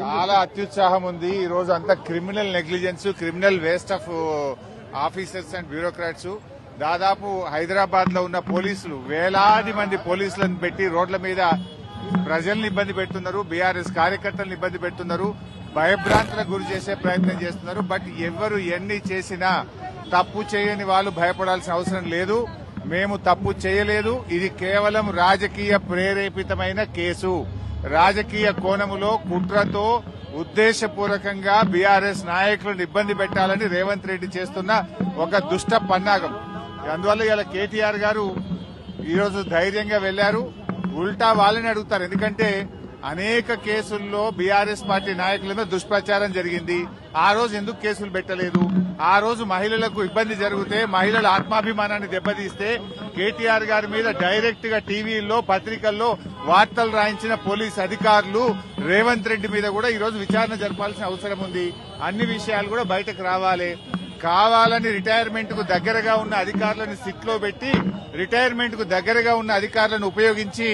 చాలా అత్యుత్సాహం ఉంది. ఈ రోజు అంతా criminal negligence criminal waste of officers and bureaucrats. దాదాపు హైదరాబాద్లో ఉన్న పోలీసులు వేలాది మంది పోలీసులను పెట్టి రోడ్ల మీద ప్రజల్ని ఇబ్బంది పెడుతున్నారు బీఆర్ఎస్ కార్యకర్తలను ఇబ్బంది పెడుతున్నారు భయభ్రాంతులకు గురి చేసే ప్రయత్నం చేస్తున్నారు. బట్ ఎవరు ఎన్ని చేసినా తప్పు చేయని వాళ్ళు భయపడాల్సిన అవసరం లేదు. మేము తప్పు చేయలేదు. ఇది కేవలం రాజకీయ ప్రేరేపితమైన కేసు. రాజకీయ కోణములో కుట్రతో ఉద్దేశపూర్వకంగా బీఆర్ఎస్ నాయకులను ఇబ్బంది పెట్టాలని రేవంత్ రెడ్డి చేస్తున్న ఒక దుష్ట పన్నాగం. అందువల్ల ఇలా కేటీఆర్ గారు ఈరోజు ధైర్యంగా వెళ్ళారు ఉల్టా వాళ్ళని అడుగుతారు. ఎందుకంటే అనేక కేసుల్లో బీఆర్ఎస్ పార్టీ నాయకుల మీద దుష్ప్రచారం జరిగింది. ఆ రోజు ఎందుకు కేసులు పెట్టలేదు? ఆ రోజు మహిళలకు ఇబ్బంది జరిగితే మహిళల ఆత్మాభిమానాన్ని దెబ్బతీస్తే కేటీఆర్ గారి మీద డైరెక్ట్గా టీవీల్లో పత్రికల్లో వార్తలు రాయించిన పోలీస్ అధికారులు రేవంత్ రెడ్డి మీద కూడా ఈ రోజు విచారణ జరపాల్సిన అవసరం ఉంది. అన్ని విషయాలు కూడా బయటకు రావాలి. కావాలని రిటైర్మెంట్కు దగ్గరగా ఉన్న అధికారులను సిట్లో పెట్టి రిటైర్మెంట్కు దగ్గరగా ఉన్న అధికారులను ఉపయోగించి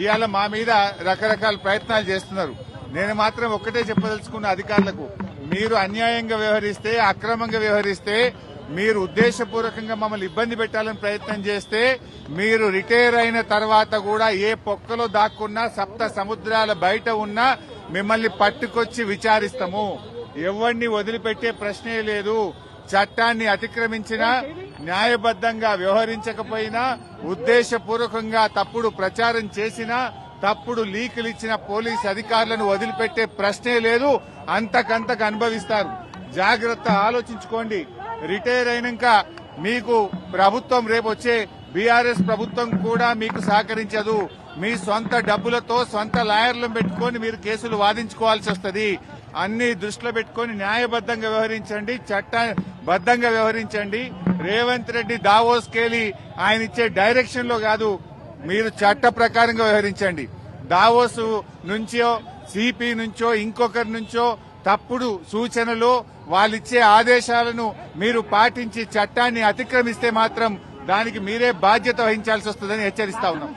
ఇవాళ మా మీద రకరకాల ప్రయత్నాలు చేస్తున్నారు. నేను మాత్రం ఒక్కటే చెప్పదలుచుకున్న అధికారులకు మీరు అన్యాయంగా వ్యవహరిస్తే అక్రమంగా వ్యవహరిస్తే మీరు ఉద్దేశపూర్వకంగా మమ్మల్ని ఇబ్బంది పెట్టాలని ప్రయత్నం చేస్తే మీరు రిటైర్ అయిన తర్వాత కూడా ఏ పొక్కలో దాక్కున్నా సప్త సముద్రాల బయట ఉన్నా మిమ్మల్ని పట్టుకొచ్చి విచారిస్తాము. ఎవరిని వదిలిపెట్టే ప్రశ్నే లేదు. చట్టాన్ని అతిక్రమించినా న్యాయబద్దంగా వ్యవహరించకపోయినా ఉద్దేశపూర్వకంగా తప్పుడు ప్రచారం చేసినా తప్పుడు లీకులు ఇచ్చిన పోలీస్ అధికారులను వదిలిపెట్టే ప్రశ్నే లేదు. అంతకంతకు అనుభవిస్తారు. జాగ్రత్త ఆలోచించుకోండి. రిటైర్ అయినాక మీకు ప్రభుత్వం రేపు వచ్చే బీఆర్ఎస్ ప్రభుత్వం కూడా మీకు సహకరించదు. మీ సొంత డబ్బులతో సొంత లాయర్లను పెట్టుకొని మీరు కేసులు వాదించుకోవాల్సి వస్తుంది. అన్ని దృష్టిలో పెట్టుకొని న్యాయబద్దంగా వ్యవహరించండి చట్టబద్దంగా వ్యవహరించండి. రేవంత్ రెడ్డి దావోస్ కేలి ఆయన ఇచ్చే డైరెక్షన్లో కాదు. మీరు చట్ట ప్రకారంగా వ్యవహరించండి. దావోస్ నుంచో సిపి నుంచో ఇంకొకరి నుంచో తప్పుడు సూచనలు వాళ్ళిచ్చే ఆదేశాలను మీరు పాటించి చట్టాన్ని అతిక్రమిస్తే మాత్రం దానికి మీరే బాధ్యత వహించాల్సి వస్తుందని హెచ్చరిస్తా ఉన్నాం.